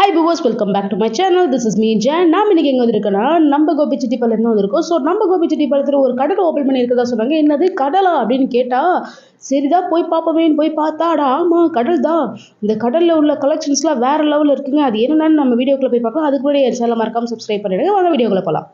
Hi viewers welcome back to my channel this is me Jen நாம் இன்னைக்கு எங்கே வந்திருக்கோன்னா நம்ம கோபிச்செட்டிப்பாளையம் தான் வந்திருக்கோம். ஸோ நம்ம கோபிச்செட்டிப்பாளையத்தில் ஒரு கடல் ஓப்பன் பண்ணியிருக்கதா சொன்னாங்க. என்னது கடலா அப்படின்னு கேட்டால் சரிதான் போய் பார்ப்போமேன்னு போய் பார்த்தாடா ஆமாம் கடல் தான் இந்த கடலில் உள்ள கலெக்ஷன்ஸ்லாம் வேறு லெவலில் இருக்குங்க. அது என்னென்னு நம்ம வீடியோக்குள்ளே போய் பார்க்கலாம். அதுக்கு முன்னாடி என் சேனலை சப்ஸ்கிரைப் பண்ணிடுங்க. வாங்க வீடியோக்குள்ளே போகலாம்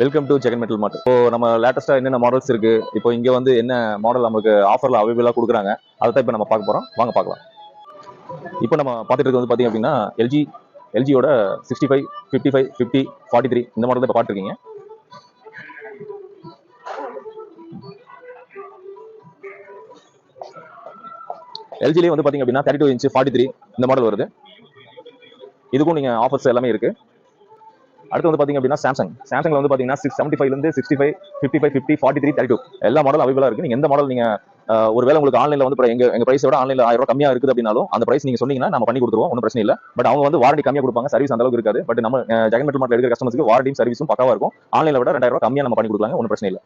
welcome to second metal mart இப்போ நம்ம லேட்டஸ்டா என்னென்ன மாடல்ஸ் இருக்கு? இப்போ இங்க வந்து என்ன மாடல் நமக்கு ஆஃபர்ல அவைலபிளா கொடுக்குறாங்க? அதை தான் இப்போ நம்ம பார்க்க போறோம். வாங்க பார்க்கலாம். இப்போ நம்ம பார்த்துட்டு இருக்கிறது வந்து பார்த்தீங்க அப்படின்னா LG எல்ஜியோட sixty five fifty five fifty forty three இந்த மாடல் தான் இப்போ பார்த்துருக்கீங்க. எல்ஜிலேயே வந்து பார்த்தீங்க அப்படின்னா thirty two inch forty three இந்த மாடல் வருது. இதுக்கும் நீங்கள் ஆஃபர்ஸ் எல்லாமே இருக்குது அடுத்து வந்து பாத்தீங்க அப்படின்னா சாம்சங் சாம்சங்ல வந்து பாத்தீங்கன்னா சிக்ஸ் செவன்டி ஃபைவ்ல இருந்து sixty five fifty five fifty forty three thirty two எல்லா மாடல் அவைபிளா இருக்கு. நீங்க எந்த மாடல் நீங்க ஒருவேளை உங்களுக்கு ஆன்லைன்ல வந்து எங்க எங்க பிரைஸ் விட ஆன்லைன்ல ஆயிரம் ரூபாய் கம்மியா இருக்குது அப்படின்னாலும் அந்த பிரைஸ் நீங்க சொன்னீங்கன்னா நம்ம பண்ணி கொடுத்துருவோம். ஒன்றும் பிரச்சனை இல்ல. பட் அவங்க வந்து வாரண்டி கம்மியா கொடுப்பாங்க. சர்வீஸ் அந்த அளவுக்கு இருக்காது. பட் நம்ம ஜெகன் மெட்டல் மார்ட்ல எடுக்கிற கஸ்டமர்ஸ்க்கு வாரண்டியும் சர்வீஸும் பக்காவா இருக்கும். ஆன்லைன்ல விட ரெண்டாயிரம் ரூபாய் கம்மியா நம்ம பண்ணி கொடுக்கலாங்க. ஒன்றும் பிரச்சனை இல்ல.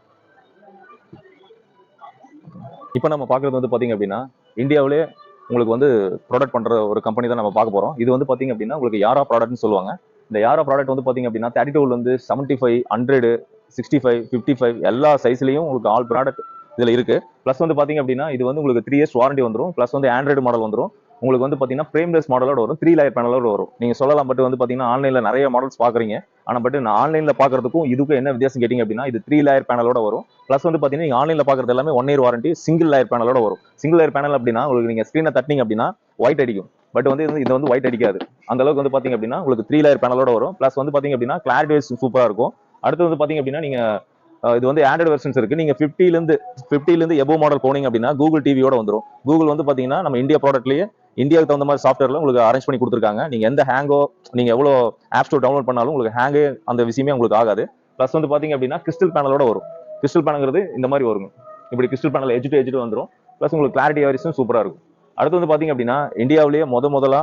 இப்போ நம்ம பார்க்குறது வந்து பார்த்தீங்க அப்படின்னா இந்தியாவிலே உங்களுக்கு வந்து ப்ராடக்ட் பண்ணுற ஒரு கம்பெனி தான் நம்ம பார்க்க போகிறோம் இது வந்து பார்த்தீங்க அப்படின்னா உங்களுக்கு யாரா ப்ராடக்ட்னு சொல்லுவாங்க. இந்த யாரோ ப்ராடக்ட் வந்து பார்த்தீங்க அப்படின்னா தேர்ட்டி டூல வந்து seventy five hundred sixty five fifty five எல்லா சைஸ்லையும் உங்களுக்கு ஆல் ப்ராடக்ட் இதில் இருக்கு. ப்ளஸ் வந்து பார்த்தீங்க அப்படின்னா இது வந்து உங்களுக்கு த்ரீ இயர்ஸ் வாரண்டி வந்துடும் ப்ளஸ் வந்து ஆண்ட்ராய்டு மாடல் வந்துரும். உங்களுக்கு வந்து பார்த்தீங்கன்னா ஃப்ரேம்லெஸ் மாடலோட வரும். த்ரீ லேயர் பேனலோட வரும். நீங்கள் சொல்லலாம் பட் வந்து பார்த்தீங்கன்னா ஆன்லைனில் நிறைய மாடல்ஸ் பார்க்குறீங்க ஆனால் பட் நான் ஆன்லைனில் பார்க்குறதுக்கும் இதுக்கும் என்ன வித்தியாசம் கேட்டிங்க அப்படின்னா இது த்ரீ லேயர் பேனலோட வரும். ப்ளஸ் வந்து பார்த்தீங்கன்னா நீங்கள் ஆன்லைனில் பார்க்குறது எல்லாமே one year warranty single layer பேனலோட வரும். சிங்கிள் லேயர் பேனல் அப்படின்னா உங்களுக்கு நீங்கள் ஸ்க்ரீனை தட்டினீங்க அப்படின்னா ஒயிட் அடிக்கும். பட் வந்து இது- வந்து ஒயிட் அடிக்காது. அந்த அளவுக்கு வந்து பாத்தீங்க அப்படின்னா உங்களுக்கு த்ரீ லேயர் பேனலோட வரும். ப்ளஸ் வந்து பாத்தீங்க அப்படின்னா கிளாரிட்டி வைஸ் சூப்பரா இருக்கும். அடுத்து வந்து பாத்தீங்க அப்படின்னா நீங்க இது வந்து ஆண்ட்ராய்டு வெர்ஷன்ஸ் இருக்கு. நீங்க 50 ல இருந்து 50 ல இருந்து எபோ மாடல் போனீங்க அப்படின்னா கூகுள் டிவியோட வந்துரும். கூகுள் வந்து பாத்தீங்கன்னா நம்ம இந்தியா ப்ராடக்ட்லயே இந்தியாவுக்கு தகுந்த மாதிரி சாஃப்ட்வேர்ல உங்களுக்கு அரேஞ்ச் பண்ணி கொடுத்துருக்காங்க. நீங்க எந்த ஹேங்கோ நீங்க எவ்வளவு ஆப் ஸ்டோர் டவுன்லோட் பண்ணாலும் உங்களுக்கு ஹேங்கே அந்த விஷயமே உங்களுக்கு ஆகாது. ப்ளஸ் வந்து பாத்தீங்க அப்படின்னா கிறிஸ்டல் பேனலோட வரும். கிறிஸ்டல் பேனல்ங்கிறது இந்த மாதிரி வரும். இப்படி கிறிஸ்டல் பேனல் எஜ் டு வந்துடும் வந்துரும். ப்ளஸ் உங்களுக்கு கிளாரிட்டி வரிசும் சூப்பராக இருக்கும். அடுத்து வந்து பாத்தீங்க அப்படின்னா இந்தியாவிலேயே முத முதலா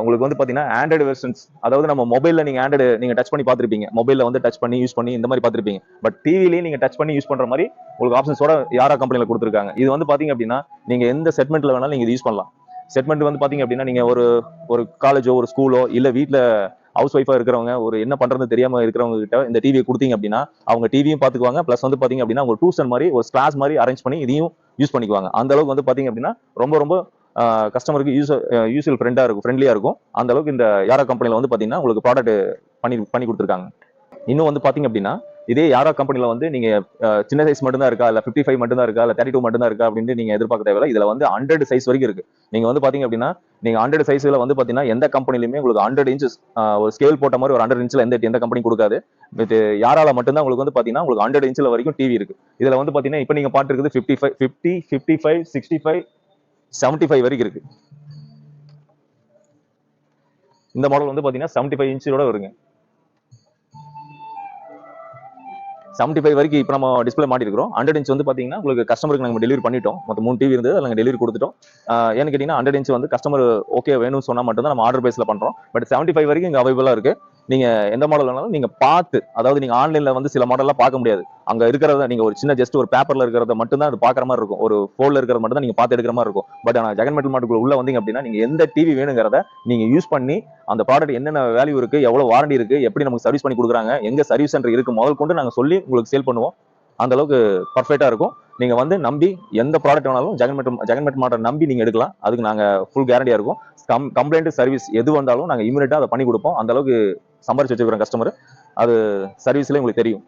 உங்களுக்கு வந்து பாத்தீங்கன்னா ஆண்ட்ராய்டு வெர்ஷன்ஸ் அதாவது நம்ம மொபைல்ல நீங்க ஆண்ட்ராய்டு நீங்க டச் பண்ணி பார்த்துருப்பீங்க. மொபைல்ல வந்து டச் பண்ணி யூஸ் பண்ணி இந்த மாதிரி பார்த்துருப்பீங்க. பட் டிவிலேயே நீங்க டச் பண்ணி யூஸ் பண்ற மாதிரி உங்களுக்கு ஆப்ஷன்ஸோட யாரா கம்பெனியில் கொடுத்துருக்காங்க. இது வந்து பாத்தீங்க அப்படின்னா நீங்க எந்த செட்மெண்ட்ல வேணாலும் நீங்க யூஸ் பண்ணலாம். செட்மெண்ட் வந்து பாத்தீங்க அப்படின்னா நீங்க ஒரு ஒரு காலேஜோ ஒரு ஸ்கூலோ இல்ல வீட்டில் ஹவுஸ் ஒய்ஃபா இருக்கிறவங்க ஒரு என்ன பண்றது தெரியாம இருக்கிறவங்க கிட்ட இந்த டிவியை கொடுத்தீங்க அப்படின்னா அவங்க டிவியும் பாத்துக்குவாங்க பிளஸ் வந்து பாத்தீங்க அப்படின்னா ஒரு டியூஷன் மாதிரி ஒரு கிளாஸ் மாதிரி அரேஞ்ச் பண்ணி இதையும் யூஸ் பண்ணிக்குவாங்க. அந்த அளவுக்கு வந்து பாத்தீங்க அப்படின்னா ரொம்ப ரொம்ப கஸ்டமருக்கு யூஸ் யூஸ்ஃபுல் ஃப்ரெண்டா இருக்கும் ஃப்ரெண்ட்லியா இருக்கும். அந்த அளவுக்கு இந்த யாரா கம்பெனில வந்து பாத்தீங்கன்னா உங்களுக்கு ப்ராடக்ட் பண்ணி பண்ணி கொடுத்துருக்காங்க. இன்னும் வந்து பாத்தீங்க அப்படின்னா இதே யாரோ கம்பெனில வந்து நீங்க சின்ன சைஸ் மட்டும் தான் இருக்கா? இல்ல 55 ஃபைவ் மட்டும் தான் இருக்கா? இல்ல தேர்ட்டி டூ மட்டும் தான் இருக்கா? அப்படின்னு நீங்க எதிர்பார்க்க தேவையில்ல. இதுல வந்து ஹண்ட்ரட் சைஸ் வரைக்கும் இருக்கு. நீங்க வந்து பாத்தீங்க அப்படின்னா நீங்க ஹண்ட்ரட் சைஸ்ல வந்து பாத்தீங்கன்னா எந்த கம்பெனிலுமே உங்களுக்கு ஹண்ட்ரட் இன்ச்சஸ் ஒரு ஸ்கேல் போட்ட மாதிரி ஒரு ஹண்ட்ரட் இன்ச்சில் எந்த எந்த கம்பெனி கொடுக்காது. வித் யாரால மட்டும்தான் உங்களுக்கு வந்து பாத்தீங்கன்னா உங்களுக்கு ஹண்ட்ரட் இன்ச்சில் வரைக்கும் டிவி இருக்கு. இதுல வந்து பாத்தீங்கன்னா இப்போ நீங்க பார்த்துருக்குது fifty five fifty fifty five sixty five seventy five வரைக்கும் இருக்கு. இந்த மாடல் வந்து பாத்தீங்கன்னா செவன்ட்டி ஃபைவ் இன்ச்சோட வருங்க. செவன்ட்டி ஃபைவ் வரைக்கும் இப்போ நம்ம டிஸ்பிளே மாட்டிருக்கிறோம். ஹண்ட்ரட் இன்ச் வந்து பாத்தீங்கன்னா உங்களுக்கு கஸ்டமருக்கு நாங்கள் டெலிவரி பண்ணிட்டோம். மொத்தம் மூணு டிவி இருந்தது நாங்கள் டெலிவரி கொடுத்துட்டோம். ஏன்னு கேட்டிங்கன்னா ஹண்ட்ரட் இன்ச் வந்து கஸ்டமர் ஓகே வேணும்னு சொன்னா மட்டும் நம்ம ஆர்டர் பேஸில் பண்றோம். பட் செவன்ட்டி ஃபைவ் வரைக்கும் இங்கே அவைபிளா இருக்கு. நீங்க எந்த மாடல் வேணாலும் நீங்க பார்த்து அதாவது நீங்க ஆன்லைன்ல வந்து சில மாடல்லாம் பார்க்க முடியாது. அங்க இருக்கிறத நீங்க ஒரு சின்ன ஜஸ்ட் ஒரு பேப்பர்ல இருக்கிறத மட்டும் தான் அது பாக்குற மாதிரி இருக்கும். ஒரு போன்ல இருக்கிறத மட்டும் தான் நீங்க பார்த்து எடுக்கிற மாதிரி இருக்கும். பட் ஆனா ஜெகன் மெட்டல் மாட்டுக்குள்ள உள்ள வந்தீங்க அப்படின்னா நீங்க எந்த டிவி வேணுங்கிறத நீங்க யூஸ் பண்ணி அந்த ப்ராடக்ட் என்னென்ன வேல்யூ இருக்கு எவ்வளவு வாரண்டி இருக்கு எப்படி நமக்கு சர்வீஸ் பண்ணி கொடுக்குறாங்க எங்க சர்வீஸ் சென்டர் இருக்கு முதல் கொண்டு நாங்க சொல்லி உங்களுக்கு சேல் பண்ணுவோம். அந்த அளவுக்கு பர்ஃபெக்டா இருக்கும். நீங்க வந்து நம்பி எந்த ப்ராடக்ட் வேணாலும் ஜெகன் மெட் ஜெகன் மெட் மாட்டை நம்பி நீங்க எடுக்கலாம். அதுக்கு நாங்க ஃபுல் கேரண்டியா இருக்கும். கம் கம்ப்ளைண்ட் சர்வீஸ் எது வந்தாலும் நாங்க இமீடியட்டா அதை பண்ணி கொடுப்போம். அந்த அளவுக்கு சம்பாரிச்சு வச்சிருக்கிறோம் கஸ்டமர் அது சர்வீஸ்ல உங்களுக்கு தெரியும்.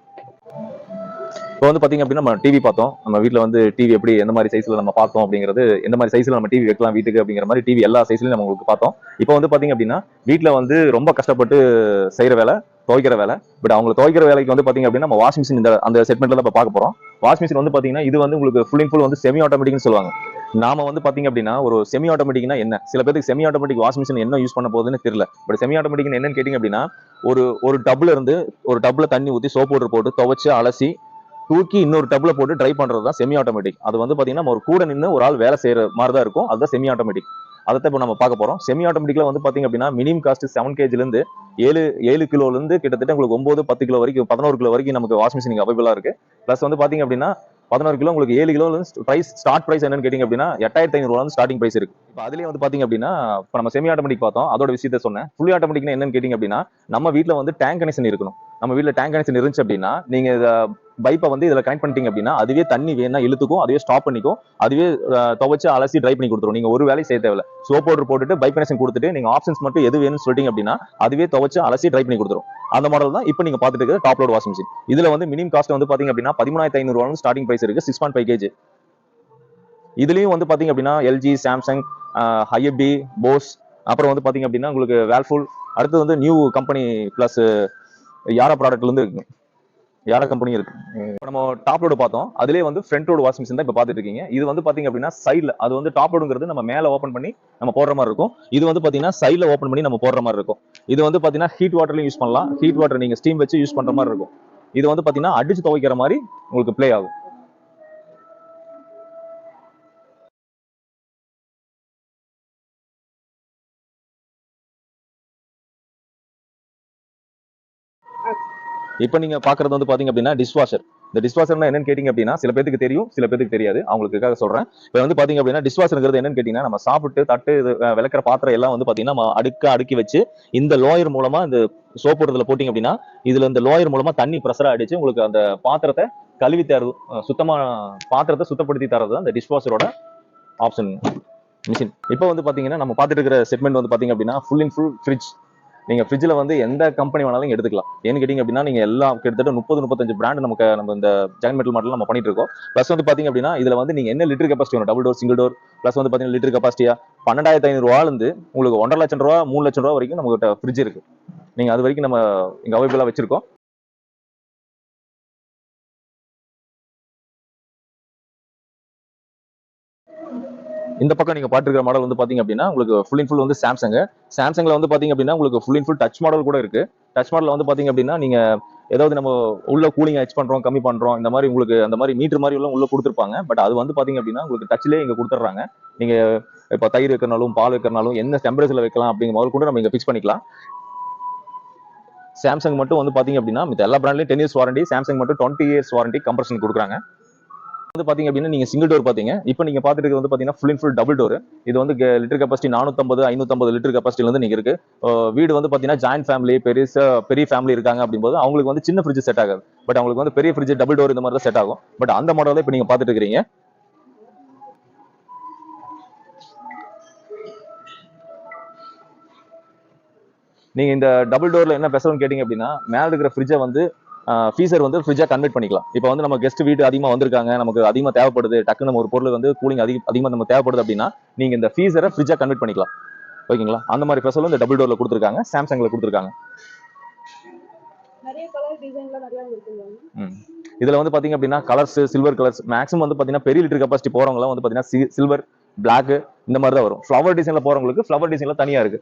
இப்போ வந்து பாத்தீங்க அப்படின்னா நம்ம டிவி பார்த்தோம். நம்ம வீட்டில் வந்து டிவி எப்படி எந்த மாதிரி சைஸ்ல நம்ம பார்த்தோம் அப்படிங்கிறது எந்த மாதிரி சைஸ்ல நம்ம டிவி வைக்கலாம் வீட்டுக்கு அப்படிங்கிற மாதிரி டிவி எல்லா சைஸ்லயும் நம்ம உங்களுக்கு பார்த்தோம். இப்போ வந்து பாத்தீங்க அப்படின்னா வீட்டில் வந்து ரொம்ப கஷ்டப்பட்டு செய்யற வேலை துவைக்கிற வேலை. பட் அவங்க துவைக்கிற வேலைக்கு வந்து பாத்தீங்க அப்படின்னா நம்ம வாஷிங் மிஷின் இந்த அந்த செட்மெண்ட்ல தான் இப்போ பார்க்க போறோம். வாஷிங் மிஷின் வந்து பாத்தீங்கன்னா இது வந்து உங்களுக்கு ஃபுல் அண்ட் ஃபுல் வந்து செமி ஆட்டோமேட்டிக்னு சொல்லுவாங்க. நாம வந்து பாத்தீங்க அப்படின்னா ஒரு செமி ஆட்டோமேட்டிக்னா என்ன? சில பேருக்கு செமி ஆட்டோமேட்டிக் வாஷிங் மிஷின் என்ன யூஸ் பண்ண போகுதுன்னு தெரியல. பட் செமி ஆட்டோமேட்டிக் என்னன்னு கேட்டிங்க அப்படின்னா ஒரு ஒரு டப்ல இருந்து ஒரு டப்ல தண்ணி ஊற்றி சோப் பவுடர் போட்டு துவைச்சு அலசி தூக்கி இன்னொரு டப்ல போட்டு ட்ரை பண்றது தான் செமி ஆட்டோமேட்டிக் அது வந்து பாத்தீங்கன்னா நம்ம ஒரு கூட நின்று ஒரு ஆள் வேலை செய்யற மாதிரி தான் இருக்கும். அதுதான் செமி ஆட்டோமேட்டிக் அதை இப்போ நம்ம பார்க்க போறோம். செமி ஆட்டோமேட்டிக்ல வந்து பாத்தீங்க அப்படின்னா மினிமம் காஸ்ட் செவன் கேஜில இருந்து ஏழு ஏழு கிலோல இருந்து கிட்டத்தட்ட உங்களுக்கு ஒன்பது பத்து கிலோ வரைக்கும் பதினோரு கிலோ வரைக்கும் நமக்கு வாஷிங் மிஷின் அவைபிளா இருக்கு. ப்ளஸ் வந்து பாத்தீங்க அப்படின்னா பதினோரு கிலோ உங்களுக்கு ஏழு கிலோ பிரைஸ் ஸ்டார்ட் பிரைஸ் என்னன்னு கேட்டிங்க அப்படின்னா எட்டாயிரத்தி ஐநூறுவா வந்து ஸ்டார்டிங் பிரைஸ் இருக்கு. இப்போ அதுலேயே வந்து பாத்தீங்க அப்படின்னா இப்போ நம்ம செமி ஆட்டோமேட்டிக் பார்த்தோம். அதோட விஷயத்த சொன்னேன். ஃபுல்லி ஆட்டோமேட்டிக்னா என்னன்னு கேட்டிங்க அப்படின்னா நம்ம வீட்டில் வந்து டேங்க் கனெக்ஷன் இருக்கணும். நம்ம வீட்டில் டேங்க் கனெக்ஷன் இருந்துச்சு அப்படின்னா நீங்கள் இதை பைப்பை வந்து இதில் கனெக்ட் பண்ணிட்டீங்க அப்படின்னா அதுவே தண்ணி வேணா இழுத்துக்கும் அதுவே ஸ்டாப் பண்ணிக்கும் அதுவே துவைச்சு அலசி ட்ரை பண்ணி கொடுத்துரும். நீங்கள் ஒரு வேலையும் செய்ய தேவையில்ல. சோப் பவுடர் போட்டுட்டு பைப் கனெக்ஷன் கொடுத்துட்டு நீங்கள் ஆப்ஷன்ஸ் மட்டும் எது வேணும்னு சொல்லிட்டீங்க அப்படின்னா அதுவே துவைச்சு அலசி ட்ரை பண்ணி கொடுத்துரும். அந்த மாடல் தான் இப்போ நீங்கள் பார்த்துட்டு இருக்கிற டாப் லோட் வாஷிங் மிஷின் இதில் வந்து மினிமம் காஸ்ட் வந்து பார்த்தீங்க அப்படின்னா பதிமூணாயிரத்தி ஐநூறு ஸ்டார்டிங் ப்ரைஸ் இருக்குது சிக்ஸ் பாயிண்ட் ஃபைவ் கேஜி இதுலேயும் வந்து பார்த்தீங்க அப்படின்னா எல்ஜி சாம்சங் ஹையபி போஸ் அப்புறம் வந்து பார்த்தீங்க அப்படின்னா உங்களுக்கு வேல்ஃபுல் அடுத்து வந்து நியூ கம்பெனி ப்ளஸ் யாரா ப்ராடக்ட்ல இருந்து இருக்கு யாரா கம்பெனி இருக்கு? இப்போ நம்ம டாப் லோடு பார்த்தோம். அதுலேயே வந்து ஃப்ரண்ட் லோடு வாஷிங் மிஷின் தான் இப்போ பார்த்துட்டு இருக்கீங்க. இது வந்து பார்த்தீங்க அப்படின்னா சைடில் அது வந்து டாப் லோடுங்கிறது நம்ம மேலே ஓப்பன் பண்ணி நம்ம போடுற மாதிரி இருக்கும். இது வந்து பார்த்தீங்கன்னா சைடில் ஓப்பன் பண்ணி நம்ம போடுற மாதிரி இருக்கும். இது வந்து பார்த்தீங்கன்னா ஹீட் வாட்டர்லையும் யூஸ் பண்ணலாம். ஹீட் வாட்டர் நீங்கள் ஸ்டீம் வச்சு யூஸ் பண்ணுற மாதிரி இருக்கும். இது வந்து பார்த்தீங்கன்னா அடிச்சு துவைக்கிற மாதிரி உங்களுக்கு ப்ளே ஆகும். இப்போ நீங்க பாக்குறது வந்து பாத்தீங்க அப்படின்னா டிஷ்வாஷர் இந்த டிஸ்வாஷர்னா என்னன்னு கேட்டீங்க அப்படின்னா சில பேருக்கு தெரியும் சில பேருக்கு தெரியாது. அவங்களுக்காக சொல்றேன். இப்போ வந்து பாத்தீங்க அப்படின்னா டிஷ்வாஷர்ங்கிறது என்னன்னு கேட்டீங்கன்னா நம்ம சாப்பிட்டு தட்டு இது, விளக்கிற விளக்குற பாத்திரம் எல்லாம் வந்து பாத்தீங்கன்னா நம்ம அடுக்க அடுக்கி வச்சு இந்த லோயர் மூலமா இந்த சோப்பு இதுல போட்டீங்க அப்படின்னா இதுல இந்த லோயர் மூலமா தண்ணி ப்ரெஷரா அடிச்சு உங்களுக்கு அந்த பாத்திரத்தை கழுவி தரது சுத்தமா பாத்திரத்தை சுத்தப்படுத்தி தரது தான் டிஷ்வாஷரோட ஆப்ஷன் மிஷின் இப்போ வந்து பாத்தீங்கன்னா நம்ம பார்த்துட்டு இருக்கிற செக்மெண்ட் வந்து பாத்தீங்க அப்படின்னா ஃபுல் இன் ஃபுல் ஃப்ரிட்ஜ் நீங்க ஃப்ரிட்ஜில் வந்து எந்த கம்பெனி வேணாலும் எடுத்துக்கலாம். ஏன்னு கேட்டீங்க அப்படின்னா நீங்க எல்லாம் கிட்டத்தட்ட முப்பது முப்பத்தஞ்சு பிராண்ட் நமக்கு நம்ம இந்த ஜெகன் மெட்டல் மாடல் நம்ம பண்ணிட்டு இருக்கோம். ப்ளஸ் வந்து பாத்தீங்க அப்படின்னா இதுல வந்து நீங்க என்ன லிட்டர் கெப்பாசிட்டி வேணும்? Double door single door plus வந்து பாத்தீங்கன்னா லிட்டர் கெப்பாசிட்டியா பன்னெண்டாயிரத்தி ஐநூறு இருந்து உங்களுக்கு ஒன்றரை லட்சம் ரூபா மூணு லட்சம் ரூபா வரைக்கும் நம்மகிட்ட ஃப்ரிட்ஜ் இருக்கு. நீங்க அது வரைக்கும் நம்ம இங்க அவைபிளா வச்சிருக்கோம். இந்த பக்கம் நீங்க பாத்துருக்கிற மாடல் வந்து பாத்தீங்க அப்படின்னா உங்களுக்கு ஃபுல் அண்ட் ஃபுல் வந்து சாம்சங் சாம்சங்ல வந்து பாத்தீங்க அப்படின்னா உங்களுக்கு full and full touch model கூட இருக்கு. டச் மாடல் வந்து பாத்தீங்க அப்படின்னா நீங்க ஏதாவது நம்ம உள்ள கூலிங் எச் பண்றோம் கம்மி பண்றோம் இந்த மாதிரி உங்களுக்கு அந்த மாதிரி மீட்டர் மாதிரி எல்லாம் உள்ள கொடுத்துருப்பாங்க. பட் அது வந்து பாத்தீங்க அப்படின்னா உங்களுக்கு டச்லேயே இங்க கொடுத்துட்றாங்க நீங்க இப்போ தயிர் வைக்கிறனாலும் பால் வைக்கிறனாலும் என்ன டெம்பரேச்சர்ல வைக்கலாம் அப்படிங்கிற முதல் கூட நம்ம இங்க ஃபிக்ஸ் பண்ணிக்கலாம். சாம்சங் மட்டும் வந்து பாத்தீங்க அப்படின்னா மித்த எல்லா பிராண்ட்லயும் டென் இயர்ஸ் வாரண்டி சாம்சங் மட்டும் டுவெண்ட்டி இயர்ஸ் வாரண்டி கம்ப்ரஷன் கொடுக்குறாங்க. வந்து பாத்தீங்க அப்படின்னா நீங்க சிங்கிள் டோர் பாத்தீங்க. இப்போ நீங்க பாத்துட்டு இருக்கிறது வந்து பாத்தீங்கன்னா full and full double door இது வந்து லிட்டர் கெப்பாசிட்டி நானூத்தம்பது ஐநூத்தம்பது லிட்டர் கெப்பாசிட்டில இருந்து நீங்க இருக்கு. வீடு வந்து பாத்தீங்கன்னா ஜாயின் ஃபேமிலி பெரிய பெரிய ஃபேமிலி இருக்காங்க அப்படிங்கும்போது அவங்களுக்கு வந்து சின்ன ஃப்ரிட்ஜ் செட் ஆகாது. பட் அவங்களுக்கு வந்து பெரிய ஃப்ரிட்ஜ் டபுள் டோர் இந்த மாதிரி தான் செட் ஆகும். பட் அந்த மாடல் இப்போ நீங்க பாத்துட்டு இருக்கீங்க நீங்க இந்த டபுள் டோர்ல என்ன பெசல்னு கேட்டீங்க அப்படின்னா மேல இருக்கிற ஃப்ரிட்ஜை வந்து ஃபீசர் வந்து ஃப்ரிட்ஜா கன்வெர்ட் பண்ணிக்கலாம். இப்போ வந்து நம்ம கெஸ்ட் வீடு அதிகமா வந்திருக்காங்க நமக்கு அதிகமா தேவைப்படுது டக்குன்னு நம்ம ஒரு பொருள் வந்து கூலிங் அதிக அதிகமா நம்ம தேவைப்படுது அப்படின்னா நீங்க இந்த ஃபீசரை ஃப்ரிட்ஜா கன்வெர்ட் பண்ணிக்கலாம். ஓகேங்களா? அந்த மாதிரி பெசலும் இந்த டபுள் டோர்ல கொடுத்துருக்காங்க சாம்சங்ல கொடுத்துருக்காங்க. இதுல வந்து பாத்தீங்க அப்படின்னா கலர்ஸ் சில்வர் கலர்ஸ் மேக்ஸிமம் வந்து பாத்தீங்கன்னா பெரிய லிட்டர் கெப்பாசிட்டி போறவங்க வந்து பாத்தீங்கன்னா சில்வர் பிளாக் இந்த மாதிரி தான் வரும். ஃப்ளவர் டிசைன்ல போறவங்களுக்கு ஃப்ளவர் டிசைன்ல தனியா இருக்கு.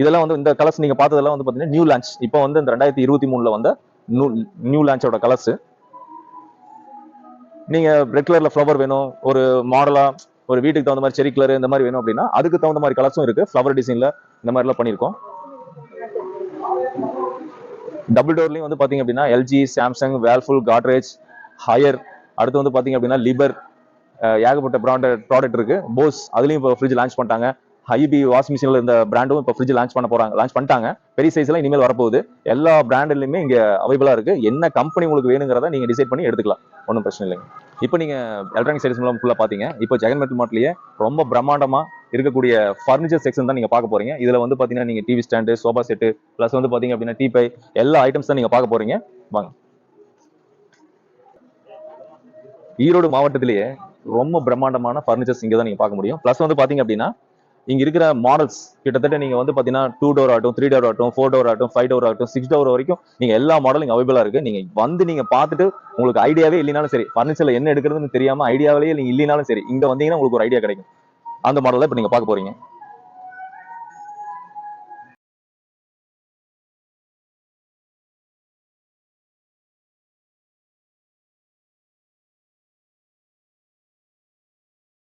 இதெல்லாம் வந்து இந்த கலர்ஸ் நீங்க பார்த்ததெல்லாம் வந்து பாத்தீங்கன்னா நியூ லான்ச் இப்போ வந்து இந்த ரெண்டாயிரத்தி இருபத்தி மூணுல வந்த நியூ லான்ச்சோட கலர்ஸ் நீங்க ரெட் கலர்ல ஃப்ளவர் வேணும் ஒரு மாடலா ஒரு வீட்டுக்கு தகுந்த மாதிரி செரி கலர் இந்த மாதிரி வேணும் அப்படின்னா அதுக்கு தகுந்த மாதிரி கலர்ஸும் இருக்கு. ஃப்ளவர் டிசைன்ல இந்த மாதிரி எல்லாம் பண்ணியிருக்கோம் டபுள் டோர்லயும் வந்து பாத்தீங்க அப்படின்னா LG Samsung Whirlpool Godrej Haier அடுத்து வந்து பாத்தீங்க அப்படின்னா லிபர் ஏகப்பட்ட ப்ராண்டட் ப்ராடக்ட் இருக்கு. போஸ் அதுலயும் இப்போ ஃப்ரிட்ஜ் லான்ச் பண்ணிட்டாங்க. ஹைபி வாஷிங் மிஷின்ல இந்த பிராண்டும் இப்போ ஃப்ரிட்ஜ் லான்ச் பண்ண போறாங்க லான்ச் பண்ணிட்டாங்க. பெரிய சைஸ்லாம் இனிமேல் வரப்போகுது. எல்லா பிராண்ட்லையுமே இங்கே அவைபிளாக இருக்கு. என்ன கம்பெனி உங்களுக்கு வேணுங்கிறத நீங்க டிசைட் பண்ணி எடுத்துக்கலாம். ஒன்றும் பிரச்சனை இல்லைங்க. இப்போ நீங்க எலக்ட்ரானிக் சைட்ஸ் மூலம் ஃபுல்லாக பாத்தீங்க. இப்போ ஜெகன் மெட்டல் மார்ட்லயே ரொம்ப பிரம்மாண்டமா இருக்கக்கூடிய ஃபர்னிச்சர் செக்ஷன் தான் நீங்க பார்க்க போறீங்க. இதுல வந்து பாத்தீங்கன்னா நீங்க TV stand sofa set plus வந்து பாத்தீங்க அப்படின்னா டீ எல்லா ஐட்டம்ஸ் தான் நீங்க பார்க்க போறீங்க. வாங்க. ஈரோடு மாவட்டத்திலேயே ரொம்ப பிரம்மாண்டமான ஃபர்னிச்சர்ஸ் இங்கே தான் நீங்கள் பார்க்க முடியும். ப்ளஸ் வந்து பார்த்தீங்க அப்படின்னா இங்க இருக்கிற மாடல்ஸ் கிட்டத்தட்ட நீங்க வந்து பாத்தீங்கன்னா டூ டோர் ஆகட்டும் த்ரீ டோர் ஆகட்டும் ஃபோர் டோர் ஆகட்டும் ஃபைவ் டோர் ஆகட்டும் சிக்ஸ் டோர் வரைக்கும் நீங்க எல்லா மாடலும் இங்க அவைபிளா இருக்கு. நீங்க வந்து நீங்க பாத்துட்டு உங்களுக்கு ஐடியாவே இல்லைனாலும் சரி ஃபர்னிச்சர்ல என்ன எடுக்கிறதுன்னு தெரியாம ஐடியாவிலேயே நீங்க இல்லைனாலும் சரி இங்க வந்தீங்கன்னா உங்களுக்கு ஒரு ஐடியா கிடைக்கும். அந்த மாடல இப்ப நீங்க பாக்க போறீங்க.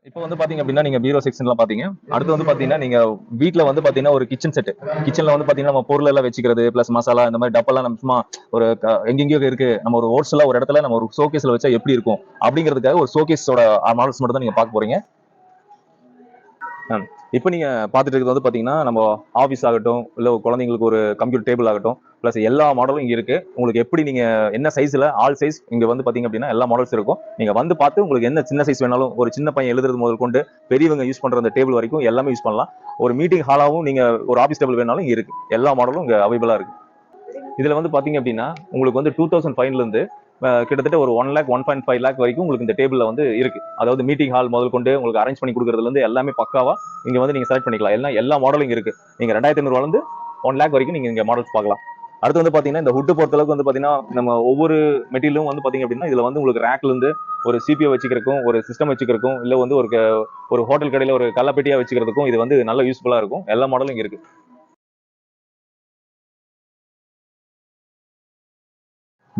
இப்போ வந்து பாத்தீங்க அப்படின்னா நீங்க பீரோ செக்ஷன்ல பாத்தீங்க. அடுத்து வந்து பாத்தீங்கன்னா நீங்க வீட்ல வந்து பாத்தீங்கன்னா ஒரு கிச்சன் செட் கிச்சன்ல வந்து பாத்தீங்கன்னா நம்ம பொருள் எல்லாம் வச்சுக்கிறது பிளஸ் மசாலா இந்த மாதிரி டப்பெல்லாம் நம்ம சும்மா ஒரு எங்கெங்கயோ இருக்கு. நம்ம ஒரு ஹோல்சேலா ஒரு இடத்துல நம்ம ஒரு ஷோகேஸ்ல வச்சா எப்படி இருக்கும்? அப்படிங்கிறதுக்காக ஒரு ஷோகேஸோட மாடல்ஸ் மட்டும் தான் நீங்க பாக்க போறீங்க. இப்போ நீங்கள் பார்த்துட்டு இருக்கிறது வந்து பார்த்தீங்கன்னா நம்ம ஆஃபீஸ் ஆகட்டும் இல்லை குழந்தைங்களுக்கு ஒரு கம்ப்யூட்டர் டேபிள் ஆகட்டும் ப்ளஸ் எல்லா மாடலும் இங்கே இருக்குது உங்களுக்கு எப்படி நீங்கள் என்ன சைஸில் ஆல் சைஸ் இங்கே வந்து பார்த்தீங்க அப்படின்னா எல்லா மாடல்ஸ் இருக்கும். நீங்கள் வந்து பார்த்து உங்களுக்கு என்ன சின்ன சைஸ் வேணாலும் ஒரு சின்ன பையன் எழுதுறது முதல் கொண்டு பெரியவங்க யூஸ் பண்ணுற அந்த டேபிள் வரைக்கும் எல்லாமே யூஸ் பண்ணலாம். ஒரு மீட்டிங் ஹாலாவும் நீங்கள் ஒரு ஆஃபீஸ் டேபிள் வேணாலும் இங்க இருக்கு. எல்லா மாடலும் இங்கே அவைபிளாக இருக்குது இதில் வந்து பார்த்தீங்க அப்படின்னா உங்களுக்கு வந்து டூ தௌசண்ட் ஃபைவ்லேருந்து கிட்டத்தட்ட ஒரு one lakh one point five lakh வரைக்கும் உங்களுக்கு இந்த டேபிளில் வந்து இருக்கு. அதாவது மீட்டிங் ஹால் முதல் கொண்டு உங்களுக்கு அரேஞ்ச் பண்ணி கொடுக்குறதுலேருந்து எல்லாமே பக்காவாக இங்கே வந்து நீங்க செலக்ட் பண்ணிக்கலாம். எல்லாம் எல்லா மாடலும் இருக்கு. நீங்கள் ரெண்டாயிரத்தி ஐநூறுல இருந்து ஒன் லேக் வரைக்கும் நீங்கள் இங்கே மாடல்ஸ் பார்க்கலாம். அடுத்து வந்து பாத்தீங்கன்னா இந்த ஹுட்டு பொறுத்த அளவுக்கு வந்து பாத்தீங்கன்னா நம்ம ஒவ்வொரு மெட்டீரியலும் வந்து பாத்தீங்க அப்படின்னா இதுல வந்து உங்களுக்கு ரேக்ல இருந்து ஒரு சிபிஓ வச்சுக்கிறக்கும் ஒரு சிஸ்டம் வச்சுக்கிறக்கும் இல்ல வந்து ஒரு ஒரு ஹோட்டல் கடையில ஒரு கல்லப்பெட்டியா வச்சுக்கிறதுக்கும் இது வந்து நல்ல யூஸ்ஃபுல்லா இருக்கும். எல்லா மாடலும் இங்கே இருக்கு.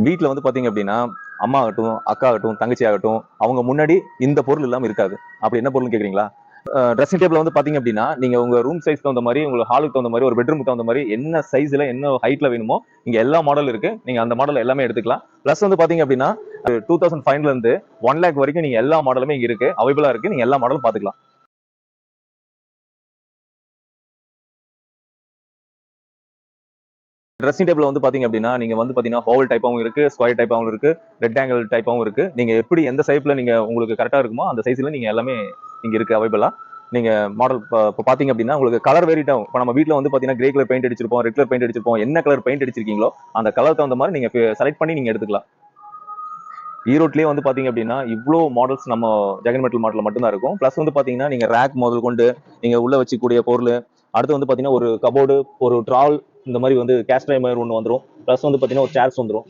வீட்டில் வந்து பார்த்தீங்க அப்படின்னா அம்மா ஆகட்டும் அக்கா ஆகட்டும் தங்கச்சி ஆகட்டும் அவங்க முன்னாடி இந்த பொருள் இல்லாமல் இருக்காது. அப்படி என்ன பொருள் கேட்குறீங்களா ட்ரெஸ்ஸிங் டேபிள் வந்து பார்த்தீங்க அப்படின்னா நீங்க உங்க ரூம் சைஸ் தகுந்த மாதிரி உங்களுக்கு ஹாலுக்கு தகுந்த மாதிரி ஒரு பெட்ரூமுக்கு தகுந்த மாதிரி என்ன சைஸ்ல என்ன ஹைட்டில் வேணுமோ இங்கே எல்லா மாடல் இருக்குது நீங்கள் அந்த மாடல் எல்லாமே எடுத்துக்கலாம். ப்ளஸ் வந்து பார்த்தீங்க அப்படின்னா டூ தௌசண்ட் ஃபைவ்ல இருந்து ஒன் லேக் வரைக்கும் நீங்கள் எல்லா மாடலுமே இங்கே இருக்குது அவைபிளாக இருக்குது நீங்கள் எல்லா மாடலும் பார்த்துக்கலாம் ட்ரெஸ்ஸிங் டேபிள் வந்து பார்த்தீங்க அப்படின்னா நீங்கள் வந்து பார்த்தீங்கன்னா ஹோல் டைப்பாவும் இருக்குது ஸ்கொயர் டைப்பாகவும் இருக்குது ரெட் ஆங்கிள் டைப்பாவும் இருக்குது நீங்கள் எப்படி எந்த சைப்பில் நீங்கள் உங்களுக்கு கரெக்டாக இருக்குமோ அந்த சைஸில் நீங்கள் எல்லாமே இங்கே இருக்குது அவைபிளாக நீங்கள் மாடல் இப்போ பார்த்தீங்க அப்படின்னா உங்களுக்கு கலர் வேரிட்டாகும் இப்போ நம்ம வீட்டில் வந்து பார்த்தீங்கன்னா கிரே கலர் பெயிண்ட் அடிச்சிருப்போம் ரெட் கலர் பெயிண்ட் அடிச்சிருப்போம் என்ன கலர் பெயிண்ட் அடிச்சிருக்கீங்களோ அந்த கலர் தகுந்த மாதிரி நீங்கள் செலக்ட் பண்ணி நீங்கள் எடுத்துக்கலாம். ஈரோட்லயே வந்து பார்த்தீங்க அப்படின்னா இவ்வளோ மாடல்ஸ் நம்ம ஜெகன் மெட்டல் மாடலில் மட்டும்தான் இருக்கும். ப்ளஸ் வந்து பார்த்தீங்கன்னா நீங்கள் ரேக் முதல் கொண்டு நீங்கள் உள்ளே வச்சுக்கூடிய பொருள். அடுத்து வந்து பார்த்தீங்கன்னா ஒரு கபோர்டு ஒரு ட்ரால் இந்த மாதிரி வந்து கேஸ்ட்ரை மாதிரி ஒன்று வந்துடும் ப்ளஸ் வந்து பார்த்தீங்கன்னா ஒரு சேர்ஸ் வந்துடும்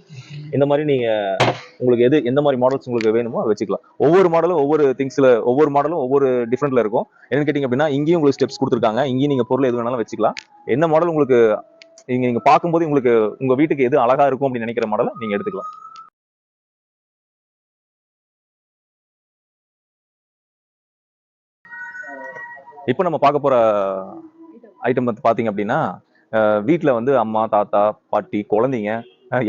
இந்த மாதிரி நீங்கள் உங்களுக்கு எது எந்த மாதிரி மாடல்ஸ் உங்களுக்கு வேணுமோ அதை வச்சுக்கலாம். ஒவ்வொரு மாடலும் ஒவ்வொரு திங்ஸில் ஒவ்வொரு மாடலும் ஒவ்வொரு டிஃப்ரெண்ட்ல இருக்கும். என்னன்னு கேட்டீங்க அப்படின்னா இங்கேயும் உங்களுக்கு ஸ்டெப்ஸ் கொடுத்துருக்காங்க. இங்கேயும் நீங்கள் பொருள் எது வேணாலும் வச்சுக்கலாம். என்ன மாடல் உங்களுக்கு நீங்க நீங்க பார்க்கும்போது உங்களுக்கு உங்க வீட்டுக்கு எது அழகா இருக்கும் அப்படின்னு நினைக்கிற மாடலை நீங்க எடுத்துக்கலாம். இப்போ நம்ம பார்க்க போற ஐட்டம் வந்து பார்த்தீங்க அப்படின்னா வீட்டில் வந்து அம்மா தாத்தா பாட்டி குழந்தைங்க